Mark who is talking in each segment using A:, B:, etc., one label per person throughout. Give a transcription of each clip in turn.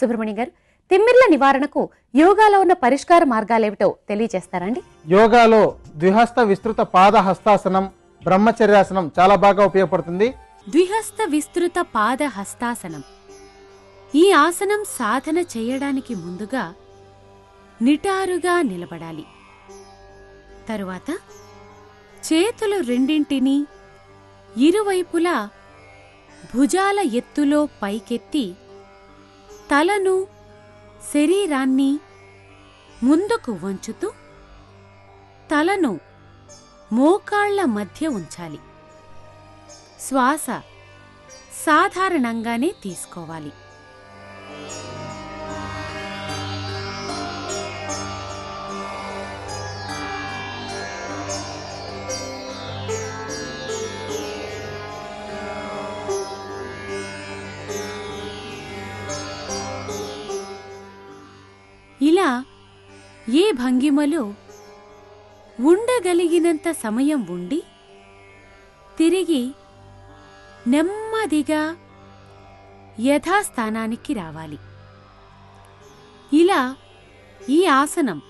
A: సుబ్రహ్మణ్యం గారు తిమ్మిర్ల నివారణకు యోగాలో ఉన్న పరిష్కార మార్గాలేమిటో తెలియజేస్తారండి
B: యోగాలో ద్విహస్త విస్తృత పాద హస్తాసనం బ్రహ్మచర్యాసనం చాలా బాగా ఉపయోగపడుతుంది.
C: ద్విహస్త విస్తృత పాద హస్తాసనం ఈ ఆసనం సాధన చేయడానికి ముందుగా నిటారుగా నిలబడాలి. తరువాత చేతులు రెండింటినీ ఇరువైపులా భుజాల ఎత్తులో పైకెత్తి తలను శరీరాన్ని ముందుకు వంచుతూ తలను మోకాళ్ళ మధ్య ఉంచాలి. శ్వాస సాధారణంగానే తీసుకోవాలి. అయినా ఏ భంగిమలో ఉండగలిగినంత సమయం ఉండి తిరిగి నెమ్మదిగా యథాస్థానానికి రావాలి. ఇలా ఈ ఆసనం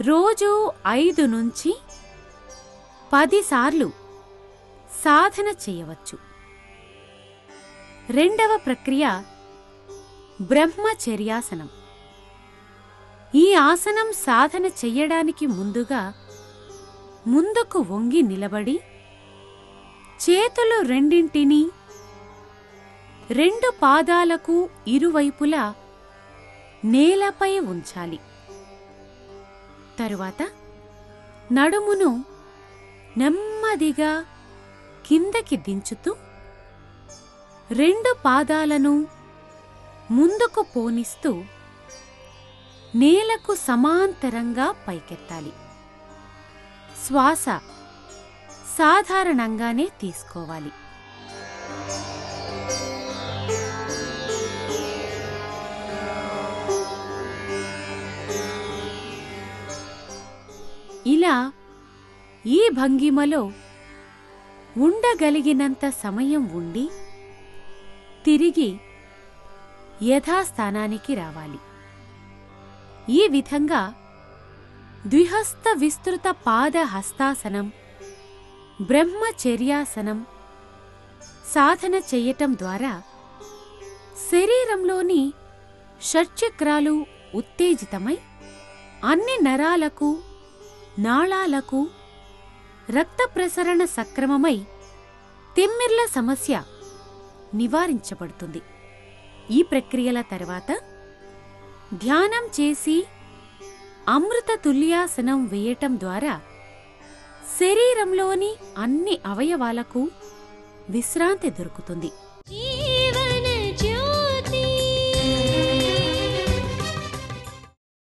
C: రోజు ఐదు నుంచి పదిసార్లు సాధన చేయవచ్చు. రెండవ ప్రక్రియ బ్రహ్మచర్యాసనం. ఈ ఆసనం సాధన చెయ్యడానికి ముందుగా ముందుకు వంగి నిలబడి చేతులు రెండింటినీ రెండు పాదాలకు ఇరువైపులా నేలపై ఉంచాలి. తరువాత నడుమును నెమ్మదిగా కిందకి దించుతూ రెండు పాదాలను ముందుకు పోనిస్తూ నేలకు సమాంతరంగా పైకెత్తాలి. శ్వాస సాధారణంగానే తీసుకోవాలి. ఇలా ఈ భంగిమలో ఉండగలిగినంత సమయం ఉండి తిరిగి యథాస్థానానికి రావాలి. ఈ విధంగా ద్విహస్త విస్తృత పాద హస్తాసనం బ్రహ్మచర్యాసనం సాధన చెయ్యటం ద్వారా శరీరంలోని షట్చక్రాలు ఉత్తేజితమై అన్ని నరాలకు నాళాలకు రక్త ప్రసరణ సక్రమమై తిమ్మిర్ల సమస్య నివారించబడుతుంది. ఈ ప్రక్రియల తర్వాత ధ్యానం చేసి అమృత తుల్యాసనం వేయటం ద్వారా శరీరంలోని అన్ని అవయవాలకు విశ్రాంతి దొరుకుతుంది.